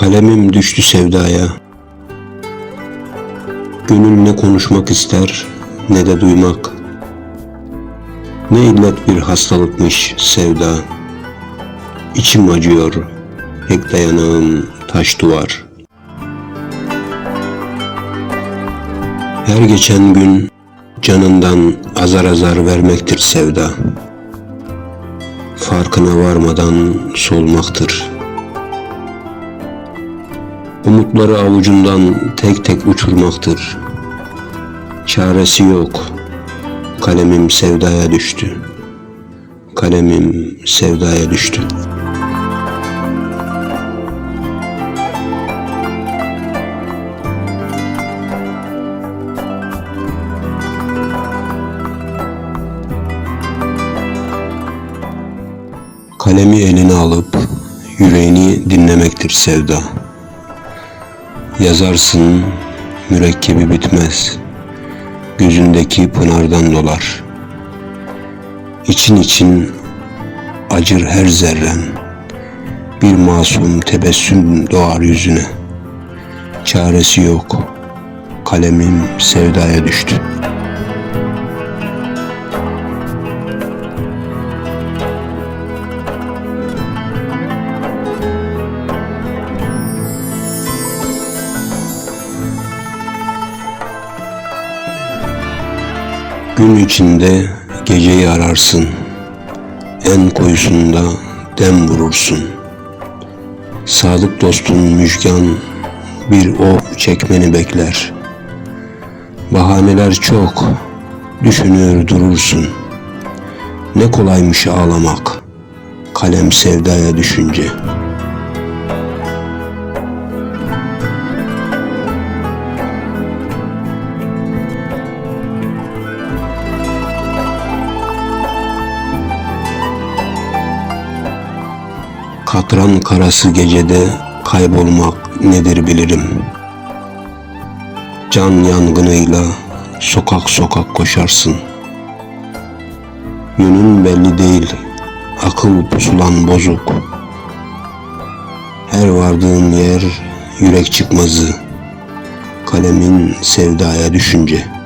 Kalemim düştü sevdaya. Gönül ne konuşmak ister ne de duymak. Ne illet bir hastalıkmış sevda. İçim acıyor, tek dayanağım taş duvar. Her geçen gün canından azar azar vermektir sevda. Farkına varmadan solmaktır. Umutları avucundan tek tek uçurmaktır. Çaresi yok. Kalemim sevdaya düştü. Kalemim sevdaya düştü. Kalemi eline alıp yüreğini dinlemektir sevda. Yazarsın mürekkebi bitmez. Gözündeki pınardan dolar. İçin için acır her zerren. Bir masum tebessüm doğar yüzüne. Çaresi yok. Kalemim sevdaya düştü. Gün içinde geceyi ararsın. En koyusunda dem vurursun. Sadık dostun müjgan bir o çekmeni bekler. Bahaneler çok, düşünür durursun. Ne kolaymış ağlamak, kalem sevdaya düşünce. Katran karası gecede kaybolmak nedir bilirim. Can yangınıyla sokak sokak koşarsın. Yönün belli değil, akıl pusulan bozuk. Her vardığın yer yürek çıkmazı. Kalemin sevdaya düşünce.